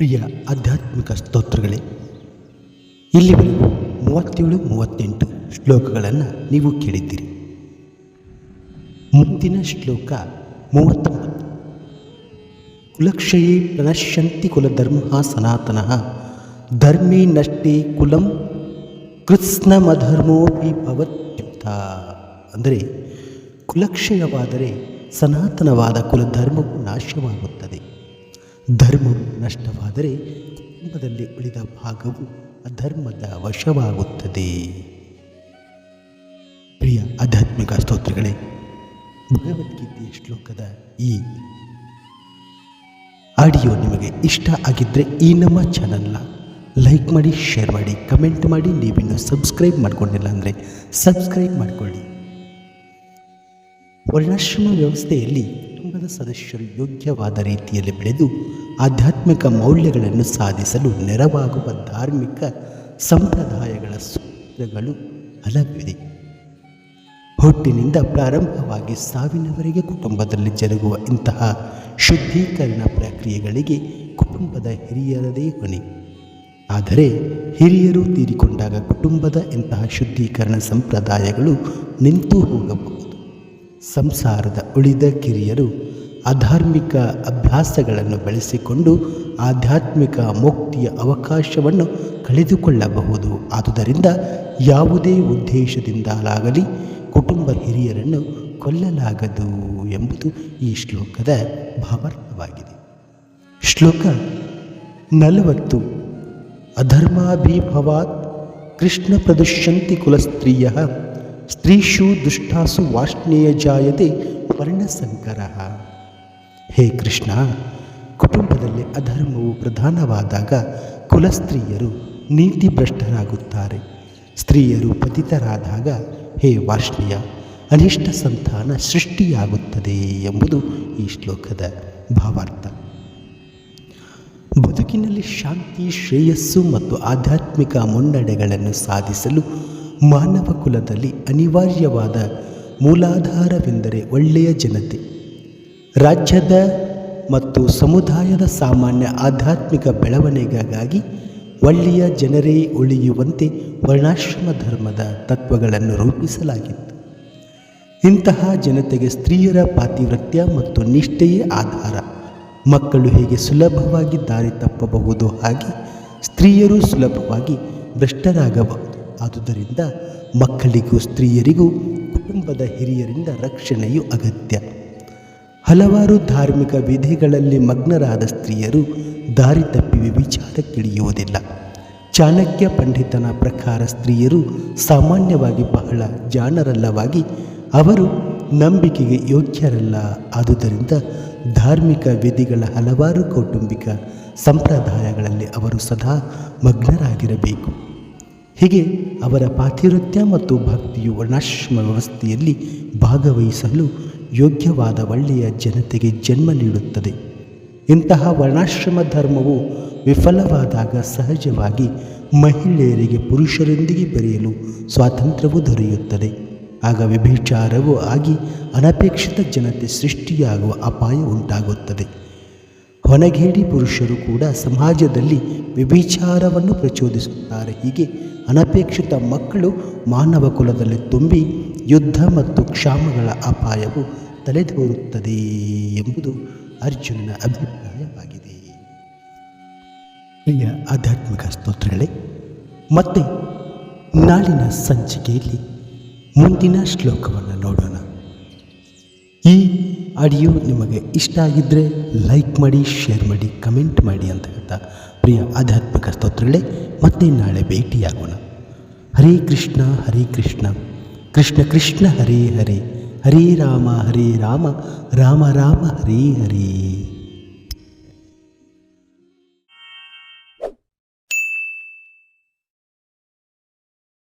ಪ್ರಿಯ ಆಧ್ಯಾತ್ಮಿಕ ಸ್ತೋತ್ರಗಳೇ ಇಲ್ಲಿವರೆಗೂ ಮೂವತ್ತೇಳು, ಮೂವತ್ತೆಂಟು ಶ್ಲೋಕಗಳನ್ನು ನೀವು ಕೇಳಿದ್ದೀರಿ. ಮುಂದಿನ ಶ್ಲೋಕ ಮೂವತ್ತೊಂಬತ್ತು. ಕುಲಕ್ಷಯೇ ಪ್ರಣಶ್ಯಂತಿ ಕುಲಧರ್ಮ ಸನಾತನಃ, ಧರ್ಮೇ ನಷ್ಟೇ ಕುಲಂ ಕೃತ್ಸ್ನಮಧರ್ಮೋಪಿ ಭವತ್ಯುಕ್ತ. ಅಂದರೆ ಕುಲಕ್ಷಯವಾದರೆ ಸನಾತನವಾದ ಕುಲಧರ್ಮವು ನಾಶವಾಗುತ್ತದೆ. ಧರ್ಮವು ನಷ್ಟವಾದರೆ ಕುಟುಂಬದಲ್ಲಿ ಉಳಿದ ಭಾಗವು ಅಧರ್ಮದ ವಶವಾಗುತ್ತದೆ. ಪ್ರಿಯ ಆಧ್ಯಾತ್ಮಿಕ ಸ್ತೋತ್ರಗಳೇ, ಭಗವದ್ಗೀತೆಯ ಶ್ಲೋಕದ ಈ ಆಡಿಯೋ ನಿಮಗೆ ಇಷ್ಟ ಆಗಿದ್ದರೆ ಈ ನಮ್ಮ ಚಾನಲ್ನ ಲೈಕ್ ಮಾಡಿ, ಶೇರ್ ಮಾಡಿ, ಕಮೆಂಟ್ ಮಾಡಿ. ನೀವಿನ್ನು ಸಬ್ಸ್ಕ್ರೈಬ್ ಮಾಡ್ಕೊಂಡಿಲ್ಲ ಅಂದರೆ ಸಬ್ಸ್ಕ್ರೈಬ್ ಮಾಡಿಕೊಳ್ಳಿ. ವರ್ಣಾಶ್ರಮ ವ್ಯವಸ್ಥೆಯಲ್ಲಿ ಕುಟುಂಬದ ಸದಸ್ಯರು ಯೋಗ್ಯವಾದ ರೀತಿಯಲ್ಲಿ ಬೆಳೆದು ಆಧ್ಯಾತ್ಮಿಕ ಮೌಲ್ಯಗಳನ್ನು ಸಾಧಿಸಲು ನೆರವಾಗುವ ಧಾರ್ಮಿಕ ಸಂಪ್ರದಾಯಗಳ ಸೂತ್ರಗಳು ಹಲವಿದೆ ಹುಟ್ಟಿನಿಂದ ಪ್ರಾರಂಭವಾಗಿ ಸಾವಿನವರೆಗೆ ಕುಟುಂಬದಲ್ಲಿ ಜರುಗುವ ಇಂತಹ ಶುದ್ಧೀಕರಣ ಪ್ರಕ್ರಿಯೆಗಳಿಗೆ ಕುಟುಂಬದ ಹಿರಿಯರದೇ ಹೊಣೆ. ಆದರೆ ಹಿರಿಯರು ತೀರಿಕೊಂಡಾಗ ಕುಟುಂಬದ ಇಂತಹ ಶುದ್ಧೀಕರಣ ಸಂಪ್ರದಾಯಗಳು ನಿಂತು ಹೋಗಬಹುದು. ಸಂಸಾರದ ಉಳಿದ ಕಿರಿಯರು ಅಧಾರ್ಮಿಕ ಅಭ್ಯಾಸಗಳನ್ನು ಬೆಳೆಸಿಕೊಂಡು ಆಧ್ಯಾತ್ಮಿಕ ಮುಕ್ತಿಯ ಅವಕಾಶವನ್ನು ಕಳೆದುಕೊಳ್ಳಬಹುದು. ಆದುದರಿಂದ ಯಾವುದೇ ಉದ್ದೇಶದಿಂದಲಾಗಲಿ ಕುಟುಂಬ ಹಿರಿಯರನ್ನು ಕೊಲ್ಲಲಾಗದು ಎಂಬುದು ಈ ಶ್ಲೋಕದ ಭಾವಾರ್ಥವಾಗಿದೆ. ಶ್ಲೋಕ ನಲವತ್ತು. ಅಧರ್ಮಾಭಿಭವಾತ್ ಕೃಷ್ಣ ಪ್ರದುಷ್ಯಂತಿ ಕುಲಸ್ತ್ರೀಯ ಸ್ತ್ರೀಷು ದುಷ್ಟಾಸು ವಾಷ್ಣೇಯ ಜಾಯತೆ ವರ್ಣಸಂಕರ. ಹೇ ಕೃಷ್ಣ, ಕುಟುಂಬದಲ್ಲಿ ಅಧರ್ಮವು ಪ್ರಧಾನವಾದಾಗ ಕುಲಸ್ತ್ರೀಯರು ನೀತಿಭ್ರಷ್ಟರಾಗುತ್ತಾರೆ. ಸ್ತ್ರೀಯರು ಪತಿತರಾದಾಗ ಹೇ ವಾಷ್ಣೀಯ ಅನಿಷ್ಟ ಸಂತಾನ ಸೃಷ್ಟಿಯಾಗುತ್ತದೆ ಎಂಬುದು ಈ ಶ್ಲೋಕದ ಭಾವಾರ್ಥ. ಬದುಕಿನಲ್ಲಿ ಶಾಂತಿ, ಶ್ರೇಯಸ್ಸು ಮತ್ತು ಆಧ್ಯಾತ್ಮಿಕ ಮುನ್ನಡೆಗಳನ್ನು ಸಾಧಿಸಲು ಮಾನವ ಕುಲದಲ್ಲಿ ಅನಿವಾರ್ಯವಾದ ಮೂಲಾಧಾರವೆಂದರೆ ಒಳ್ಳೆಯ ಜನತೆ. ರಾಜ್ಯದ ಮತ್ತು ಸಮುದಾಯದ ಸಾಮಾನ್ಯ ಆಧ್ಯಾತ್ಮಿಕ ಬೆಳವಣಿಗೆಗಾಗಿ ಒಳ್ಳೆಯ ಜನರೇ ಉಳಿಯುವಂತೆ ವರ್ಣಾಶ್ರಮ ಧರ್ಮದ ತತ್ವಗಳನ್ನು ರೂಪಿಸಲಾಗಿತ್ತು. ಇಂತಹ ಜನತೆಗೆ ಸ್ತ್ರೀಯರ ಪಾತಿವೃತ್ಯ ಮತ್ತು ನಿಷ್ಠೆಯೇ ಆಧಾರ. ಮಕ್ಕಳು ಹೇಗೆ ಸುಲಭವಾಗಿ ದಾರಿ ತಪ್ಪಬಹುದು ಹಾಗೆ ಸ್ತ್ರೀಯರು ಸುಲಭವಾಗಿ ಭ್ರಷ್ಟರಾಗಬಹುದು. ಆದುದರಿಂದ ಮಕ್ಕಳಿಗೂ ಸ್ತ್ರೀಯರಿಗೂ ಕುಟುಂಬದ ಹಿರಿಯರಿಂದ ರಕ್ಷಣೆಯು ಅಗತ್ಯ. ಹಲವಾರು ಧಾರ್ಮಿಕ ವಿಧಿಗಳಲ್ಲಿ ಮಗ್ನರಾದ ಸ್ತ್ರೀಯರು ದಾರಿ ತಪ್ಪಿ ವಿಚಾರಕ್ಕಿಳಿಯುವುದಿಲ್ಲ ಚಾಣಕ್ಯ ಪಂಡಿತನ ಪ್ರಕಾರ ಸ್ತ್ರೀಯರು ಸಾಮಾನ್ಯವಾಗಿ ಬಹಳ ಜಾಣರಲ್ಲವಾಗಿ ಅವರು ನಂಬಿಕೆಗೆ ಯೋಗ್ಯರಲ್ಲ. ಆದುದರಿಂದ ಧಾರ್ಮಿಕ ವಿಧಿಗಳ ಹಲವಾರು ಕೌಟುಂಬಿಕ ಸಂಪ್ರದಾಯಗಳಲ್ಲಿ ಅವರು ಸದಾ ಮಗ್ನರಾಗಿರಬೇಕು. ಹೀಗೆ ಅವರ ಪಾತಿವೃತ್ಯ ಮತ್ತು ಭಕ್ತಿಯು ವರ್ಣಾಶ್ರಮ ವ್ಯವಸ್ಥೆಯಲ್ಲಿ ಭಾಗವಹಿಸಲು ಯೋಗ್ಯವಾದ ಒಳ್ಳೆಯ ಜನತೆಗೆ ಜನ್ಮ ನೀಡುತ್ತದೆ. ಇಂತಹ ವರ್ಣಾಶ್ರಮ ಧರ್ಮವು ವಿಫಲವಾದಾಗ ಸಹಜವಾಗಿ ಮಹಿಳೆಯರಿಗೆ ಪುರುಷರೊಂದಿಗೆ ಬೆರೆಯಲು ಸ್ವಾತಂತ್ರ್ಯವು ದೊರೆಯುತ್ತದೆ. ಆಗ ವ್ಯಭಿಚಾರವೂ ಆಗಿ ಅನಪೇಕ್ಷಿತ ಜನತೆ ಸೃಷ್ಟಿಯಾಗುವ ಅಪಾಯ ಉಂಟಾಗುತ್ತದೆ. ಹೊನಗೇಡಿ ಪುರುಷರು ಕೂಡ ಸಮಾಜದಲ್ಲಿ ವ್ಯಭಿಚಾರವನ್ನು ಪ್ರಚೋದಿಸುತ್ತಾರೆ. ಹೀಗೆ ಅನಪೇಕ್ಷಿತ ಮಕ್ಕಳು ಮಾನವ ಕುಲದಲ್ಲಿ ತುಂಬಿ ಯುದ್ಧ ಮತ್ತು ಕ್ಷಾಮಗಳ ಅಪಾಯವು ತಲೆದೋರುತ್ತದೆ ಎಂಬುದು ಅರ್ಜುನನ ಅಭಿಪ್ರಾಯವಾಗಿದೆ. ಪ್ರಿಯ ಆಧ್ಯಾತ್ಮಿಕ ಸ್ತೋತ್ರಗಳೇ, ಮತ್ತೆ ನಾಳಿನ ಸಂಚಿಕೆಯಲ್ಲಿ ಮುಂದಿನ ಶ್ಲೋಕವನ್ನು ನೋಡೋಣ. ಆಡಿಯೋ ನಿಮಗೆ ಇಷ್ಟ ಆಗಿದ್ದರೆ ಲೈಕ್ ಮಾಡಿ, ಶೇರ್ ಮಾಡಿ, ಕಮೆಂಟ್ ಮಾಡಿ ಅಂತ ಹೇಳ್ತಾ ಪ್ರಿಯ ಆಧ್ಯಾತ್ಮಿಕ ಸ್ತೋತ್ರಗಳೇ, ಮತ್ತೆ ನಾಳೆ ಭೇಟಿಯಾಗೋಣ. ಹರೇ ಕೃಷ್ಣ ಹರೇ ಕೃಷ್ಣ. ಕೃಷ್ಣ ಕೃಷ್ಣ, ಹರೇ ಹರೇ. ಹರೇ ರಾಮ ಹರೇ ರಾಮ. ರಾಮ ರಾಮ, ಹರೇ ಹರೇ.